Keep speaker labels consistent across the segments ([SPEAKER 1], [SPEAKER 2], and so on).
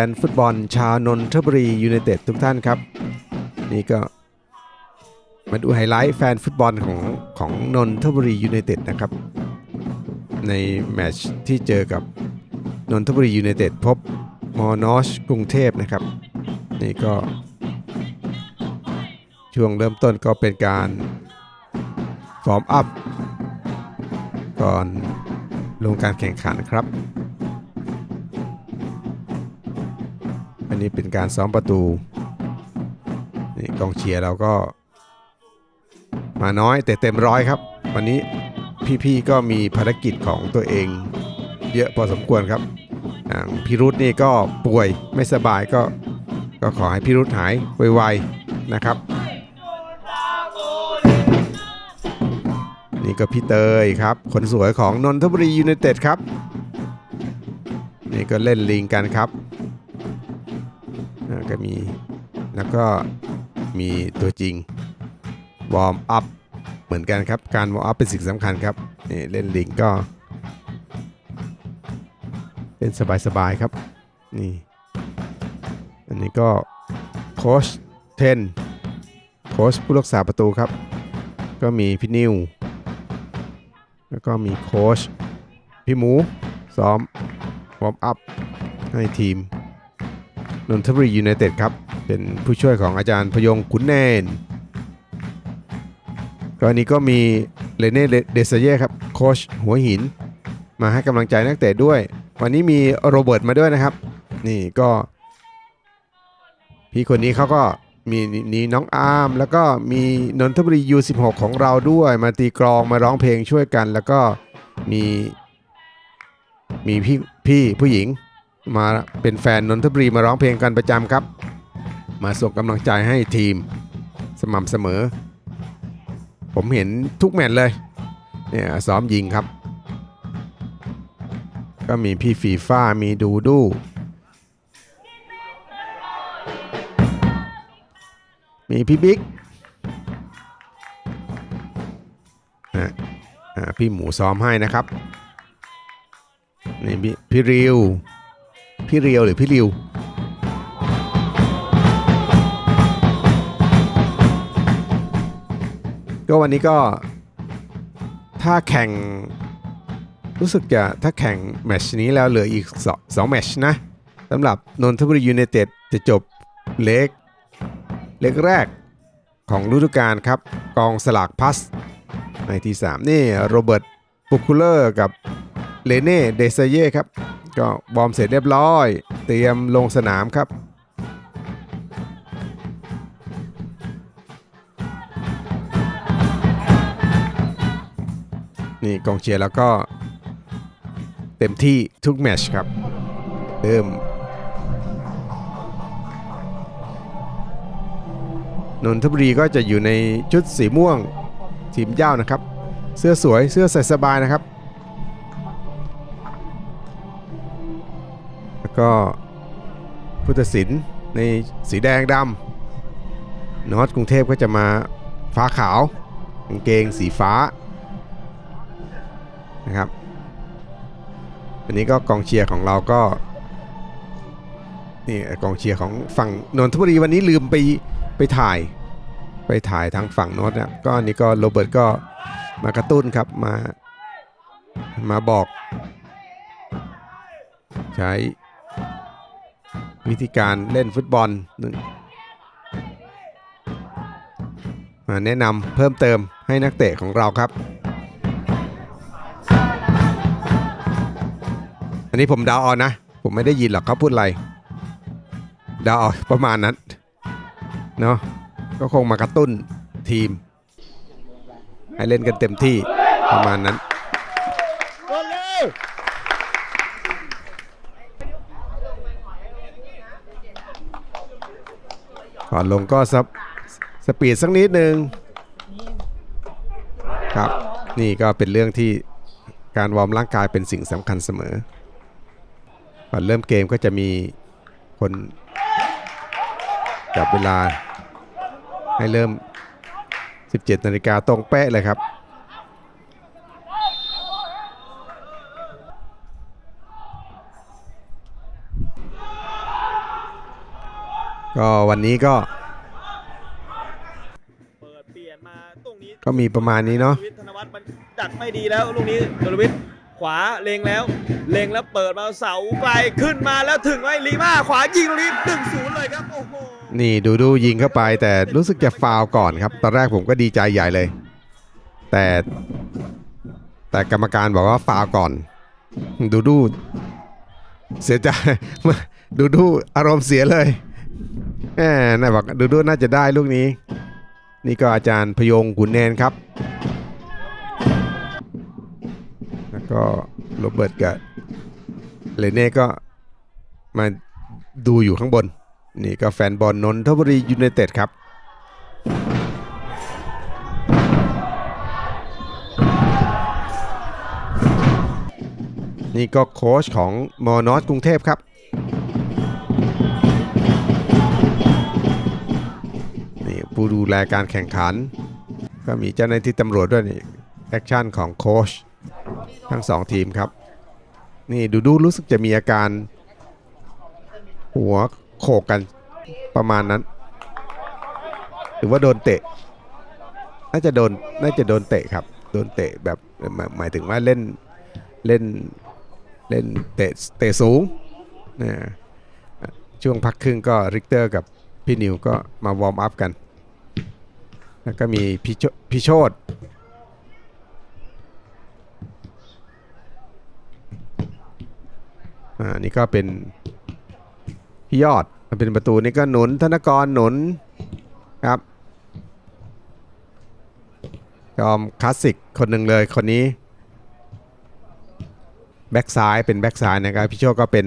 [SPEAKER 1] แฟนฟุตบอลชาวนนทบุรียูไนเต็ดทุกท่านครับ นี่ก็มาดูไฮไลท์แฟนฟุตบอลของของนนทบุรียูไนเต็ดนะครับ ในแมตช์ที่เจอกับนนทบุรียูไนเต็ดพบมอนอชกรุงเทพนะครับ นี่ก็ ช่วงเริ่มต้นก็เป็นการฟอร์มอัพก่อนลงการแข่งขันครับ อันนี้เป็นการซ้อมประตู นี่กองเชียร์เราก็ มาน้อยแต่เต็มร้อยครับ วันนี้พี่ๆก็มีภารกิจของตัวเอง เยอะพอสมควรครับพี่รุธนี่ก็ป่วยไม่สบายก็ก็ขอให้พี่รุธหายไวๆนะครับ นี่ก็พี่เตยครับ คนสวยของนนทบุรียูไนเต็ดครับ นี่ก็เล่นลิงกันครับ ก็มี แล้วก็มีตัวจริงวอร์มอัพเหมือนกันครับ การวอร์มอัพเป็นสิ่งสำคัญครับนี่เล่นลิงก็ เล่นสบายๆครับนี่อันนี้ก็โค้ชเทนโค้ชผู้รักษาประตูครับ ก็มีพี่นิว แล้วก็มีโค้ชพี่หมูซ้อมวอร์มอัพให้ทีม นนทบุรียูไนเต็ดครับ เป็นผู้ช่วยของอาจารย์พยงขุนแนนก็อันนี้ก็มีเลเน่เดซเย่ครับโค้ชหัวหิน มาให้กำลังใจนักเตะด้วย วันนี้มีโรเบิร์ตมาด้วยนะครับ นี่ก็ พี่คนนี้เขาก็มีนี่น้องอาร์มแล้วก็มีนนทบุรี U16 ของเราด้วย มาตีกลองมาร้องเพลงช่วยกัน แล้วก็มีมีพี่พี่ผู้หญิง มาเป็นแฟนนนทบุรีมาร้องเพลงกันประจำครับ มาส่งกำลังใจให้ทีมสม่ำเสมอ ผมเห็นทุกแมตช์เลยเนี่ยซ้อมยิงครับ ก็มีพี่ฟีฟ้ามีดูดูมีพี่บิ๊กอะอ่าพี่หมูซ้อมให้นะครับนี่พี่ริว พี่เรียวหรือพี่ริว ก็วันนี้ก็ ถ้าแข่ง รู้สึกจะถ้าแข่งแมชนี้แล้วเหลืออีก2 2แมชนะสำหรับนนทบุรียูไนเต็ดจะจบเล็กเล็กแรกของฤดูกาลครับ กองสลากพัส ในที่ 3 นี่โรเบิร์ตปุคูเลอร์กับเลเน่เดซเย่ครับ ก็บอมเสร็จเรียบร้อย เตรียมลงสนามครับ นี่กองเชียร์แล้วก็ เต็มที่ทุกแมชครับ เริ่มนนทบุรีก็จะอยู่ในชุดสีม่วงทีมเจ้านะครับ เสื้อสวยเสื้อใส่สบายนะครับ ก็พุทธศิลป์ในสีแดงดำนอตกรุงเทพก็จะมาฟ้าขาวกางเกงสีฟ้านะครับอันนี้ก็กองเชียร์ของเราก็นี่กองเชียร์ของฝั่งนนทบุรีวันนี้ลืมไปไปถ่ายไปถ่ายทางฝั่งโน้ตนะก็อันนี้ก็โรเบิร์ตก็มากระตุ้นครับมามาบอก ใช้ วิธีการเล่นฟุตบอลหนึ่งมาแนะนำเพิ่มเติมให้นักเตะของเราครับ อันนี้ผมดาเอานนะ ผมไม่ได้ยินหรอกเขาพูดอะไรดาเอาประมาณนั้นเนาะก็คงมากระตุ้นทีม ให้เล่นกันเต็มที่ประมาณนั้น ก่อนลงก็สปสปีดสักนิดนึงครับนี่ก็เป็นเรื่องที่การวอร์มร่างกายเป็นสิ่งสำคัญเสมอ ก่อนเริ่มเกมก็จะมีคนจับเวลาให้เริ่ม 17 นาฬิกาตรงเป๊ะเลยครับ ก็วันนี้ก็
[SPEAKER 2] เปิดเปลี่ยนมาตรงนี้
[SPEAKER 1] ก็มีประมาณนี้เนาะ
[SPEAKER 2] ดลวิทย์ธนวัฒน์มันดักไม่ดีแล้วลูกนี้ดลวิทย์ขวาเล็งแล้ว เล็งแล้วเปิดมาเสาไกลขึ้นมาแล้วถึงไว้ลีมาขวายิงลูกนี้หนึ่งศูนย์เลยครับโอ้โห
[SPEAKER 1] นี่ดูดูยิงเข้าไปแต่รู้สึกจะฟาวล์ก่อนครับ ตอนแรกผมก็ดีใจใหญ่เลย แต่ แต่กรรมการบอกว่าฟาวล์ก่อน ดูดู เสียใจ ดูดูอารมณ์เสียเลย แหมน่าบอกดูดูน่าจะได้ลูกนี้ นี่ก็อาจารย์พยงขุนแนนครับ แล้วก็โรเบิร์ตกับเลเน่ก็มาดูอยู่ข้างบน นี่ก็แฟนบอลนนทบุรียูไนเต็ดครับนี่ก็โค้ชของมอนอสกรุงเทพครับ ผู้ดูแลการแข่งขัน ก็มีเจ้าหน้าที่ตำรวจด้วยนี่แอคชั่นของโค้ชทั้งสองทีมครับ นี่ดูดูรู้สึกจะมีอาการ หัวโขกกันประมาณนั้น หรือว่าโดนเตะ น่าจะโดนน่าจะโดนเตะครับ โดนเตะแบบหมายหมายถึงว่าเล่นเล่นเล่นเตะเตะสูงนะช่วงพักครึ่งก็ริกเตอร์กับพี่นิวก็มาวอร์มอัพกัน แล้วก็มีพี่โชพโชดอ่านี่ก็เป็นพี่ยอดเป็นประตูนี่ก็หนุนธนกรหนุนครับยอมคลาสสิกคนหนึ่งเลยคนนี้แบ็กซ้ายเป็นแบ็กซ้ายนะครับพี่โชก็เป็น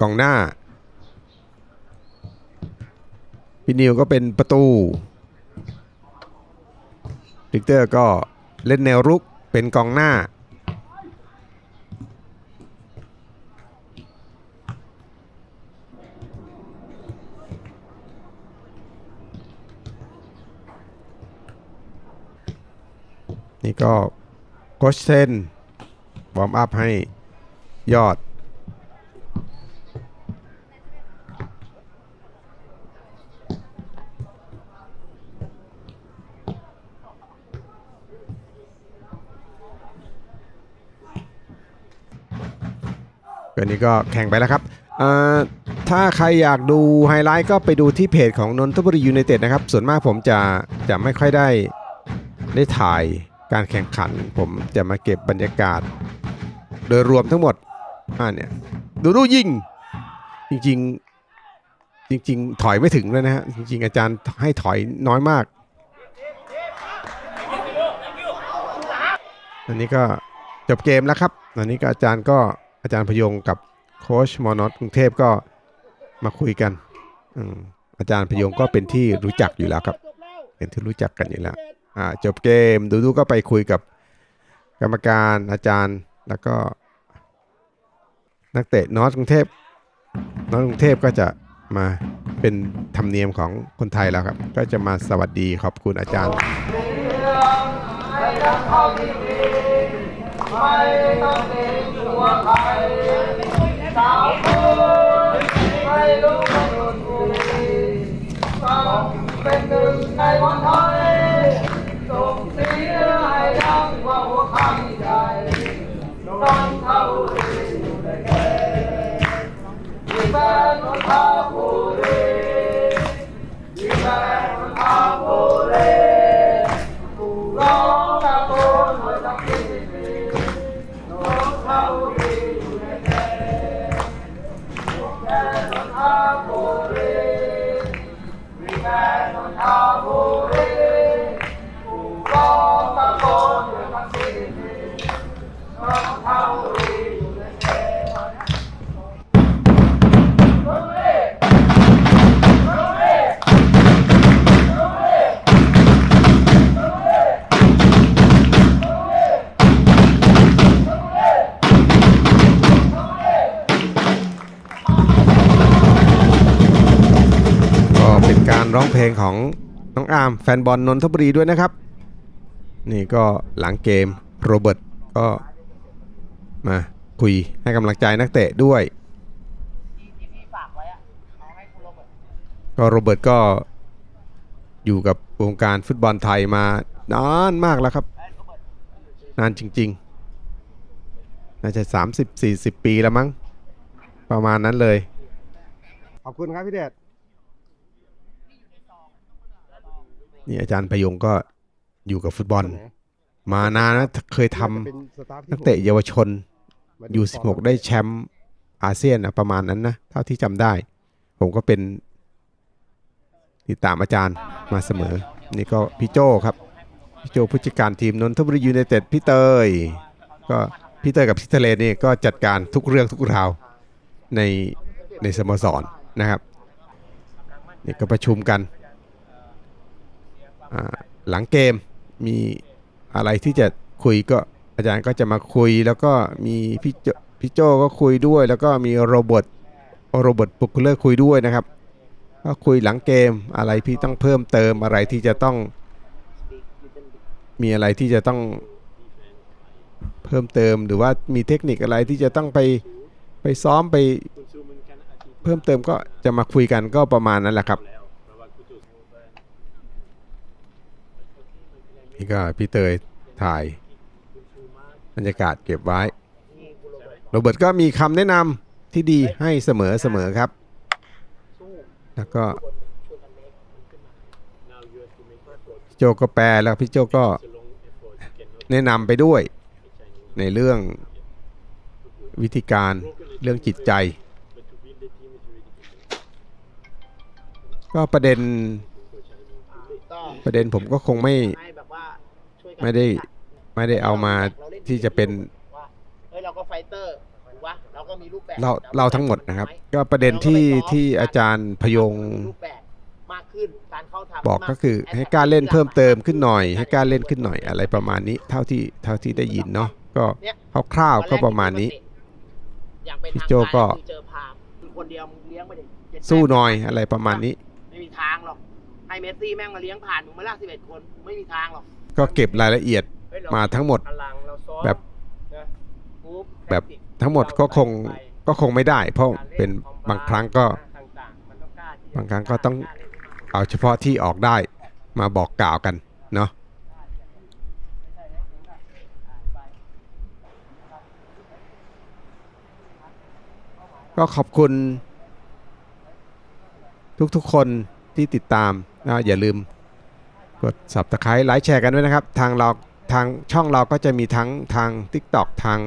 [SPEAKER 1] กองหน้าพี่นิวก็เป็นประตู ลิกเตอร์ก็เล่นแนวรุกเป็นกองหน้า นี่ก็โคชเซนวอร์มอัพให้ยอด เกินนี้ก็แข่งไปแล้วครับถ้าใครอยากดูไฮไลท์ก็ไปดูที่เพจของนนทบุรียูไนเต็ดนะครับ ส่วนมากผมจะจะไม่ค่อยได้ได้ถ่ายการแข่งขัน ผมจะมาเก็บบรรยากาศ โดยรวมทั้งหมดอ่าเนี่ยดูดูยิง จริงๆจริง ๆ ถอยไม่ถึงเลยนะฮะจริง ๆ อาจารย์ให้ถอยน้อยมากอันนี้ก็จบเกมแล้วครับอันนี้ก็อาจารย์ก็ อาจารย์พยงกับโค้ชมอนอสกรุงเทพก็มาคุยกันอืมอาจารย์พยงก็เป็นที่รู้จักอยู่แล้วครับ เป็นที่รู้จักกันอยู่แล้วอ่าจบเกมดูดูก็ไปคุยกับกรรมการอาจารย์แล้วก็ นักเตะนอตกรุงเทพนอตกรุงเทพก็จะมาเป็นธรรมเนียมของคนไทยแล้วครับ ก็จะมาสวัสดีขอบคุณอาจารย์
[SPEAKER 3] เป็นหนึ่งในวันไทยส่งเสียให้ดังว่าหัวข้างใหญ่น้งเท่าที่อยู่ในแก ก็เป็
[SPEAKER 1] นการร้องเพลงของน้องอาร์มแฟนบอลนนทบุรีด้วยนะครับ นี่ก็หลังเกมโรเบิร์ตก็ มาคุยให้กำลังใจนักเตะด้วยก็โรเบิร์ตก็อยู่กับวงการฟุตบอลไทยมานานมากแล้วครับ นานจริง ๆ น่าจะ 30-40 ปีแล้วมั้ง ประมาณนั้นเลย ขอบคุณครับพี่เดชนี่อาจารย์พยงก็อยู่กับฟุตบอล มานานนะเคยทำนักเตะเยาวชน ยู16ได้แชมป์อาเซียนนะประมาณนั้นนะ เท่าที่จำได้ ผมก็เป็นติดตามอาจารย์มาเสมอ นี่ก็พี่โจครับ พี่โจผู้จัดการทีมนนทบุรียูไนเต็ดพี่เตย ก็พี่เตยกับพี่ทะเลนี่ก็จัดการทุกเรื่องทุกราวในในสโมสรนะครับนี่ก็ประชุมกัน หลังเกมมีอะไรที่จะคุยก็ อาจารย์ก็จะมาคุยแล้วก็มีพี่โจพี่โจก็คุยด้วย แล้วก็มีโรบิร์ตโรบิร์ตปุกเลอร์คุยด้วยนะครับก็คุยหลังเกมอะไรที่ต้องเพิ่มเติมอะไรที่จะต้อง มีอะไรที่จะต้องเพิ่มเติมหรือว่ามีเทคนิคอะไรที่จะต้องไปไปซ้อมไปเพิ่มเติมก็จะมาคุยกันก็ประมาณนั้นแหละครับนี่ก็พี่เตยถ่าย บรรยากาศเก็บไว้ โรเบิร์ตก็มีคำแนะนำที่ดีให้เสมอเสมอครับ แล้วก็โจก็แปลแล้วพี่โจก็แนะนำไปด้วย ในเรื่องวิธีการเรื่องจิตใจ ก็ประเด็นประเด็นผมก็คงไม่ไม่ได้ ไม่ได้เอามาที่จะเป็น
[SPEAKER 4] ว่าเฮ้ยเราก็ไฟเตอร์ถูกปะเราก็มีรูปแบบ
[SPEAKER 1] เราเราทั้งหมดนะครับ ก็ประเด็นที่ที่อาจารย์พยง
[SPEAKER 4] มีรูปแบบมากขึ้นการเข้าทำ
[SPEAKER 1] บอกก็คือให้การเล่นเพิ่มเติมขึ้นหน่อย ให้การเล่นขึ้นหน่อยอะไรประมาณนี้ เท่าที่เท่าที่ได้ยินเนาะก็คร่าวๆก็ประมาณนี้
[SPEAKER 4] อย่างเป็น
[SPEAKER 1] พี่
[SPEAKER 4] ทาง
[SPEAKER 1] โจ้ก็า
[SPEAKER 4] รคือเจอพามคือคนเดียวมึงเลี้ยงไปดิเจ็ดแปด
[SPEAKER 1] สู้หน่อยอะไรประมาณนี้
[SPEAKER 4] ไม่มีทางหรอกให้เมสซี่แม่งมาเลี้ยงผ่านมึงมาละสิบเอ็ดคนไม่มีทางหรอก
[SPEAKER 1] ก็เก็บรายละเอียด
[SPEAKER 4] เฮ้ยเร
[SPEAKER 1] มาทั้งหมด
[SPEAKER 4] พลังเราซ้อม
[SPEAKER 1] แบบ
[SPEAKER 4] นะมูฟ
[SPEAKER 1] แบบ
[SPEAKER 4] แทคติก
[SPEAKER 1] ทั้งหมดก็คงก็คงไม่ได้ เพราะเป็นบางครั้งก็
[SPEAKER 4] ต่างๆมันต้องกล้ที่จะ
[SPEAKER 1] บางครั้งก็ต้องเอาเฉพาะที่ออกได้มาบอกกล่าวกันเนาะก็ขอบคุณทุกๆคนที่ติดตามนะอย่าลืมกด subscribe ไลค์แชร์กันด้วยนะครับ ทางเรา ทางช่องเราก็จะมีทั้งทาง TikTok ทาง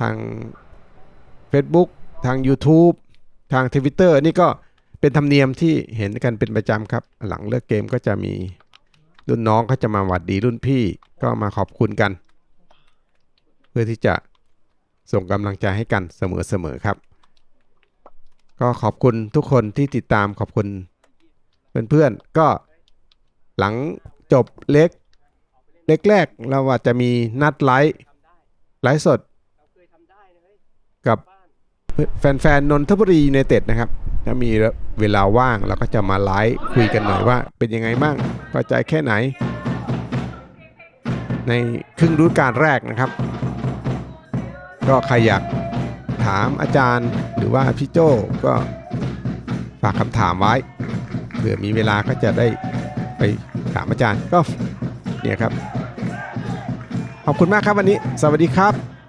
[SPEAKER 1] ทาง Facebook ทาง YouTube ทาง Twitter นี่ก็เป็นธรรมเนียมที่เห็นกันเป็นประจำครับ หลังเลิกเกมก็จะมีรุ่นน้องก็จะมาหวัดดีรุ่นพี่ก็มาขอบคุณกัน เพื่อที่จะส่งกำลังใจให้กันเสมอๆครับ ก็ขอบคุณทุกคนที่ติดตามขอบคุณเพื่อนๆก็หลังจบเล็กเล็ก แรกๆ เราว่าจจะมีนัดไลฟ์ไลฟ์สดกับแฟนๆนนทบุรียูไนเต็ดนะครับ ถ้ามีเวลาว่างเราก็จะมาไลฟ์คุยกันหน่อยว่า เป็นยังไงบ้างพอใจแค่ไหน ในครึ่งฤดูกาลแรกนะครับ ก็ใครอยากถามอาจารย์หรือว่าพี่โจ้ก็ฝากคำถามไว้เผื่อมีเวลาก็จะได้ไปถามอาจารย์ก็เนี่ยครับ ขอบคุณมากครับวันนี้ สวัสดีครับ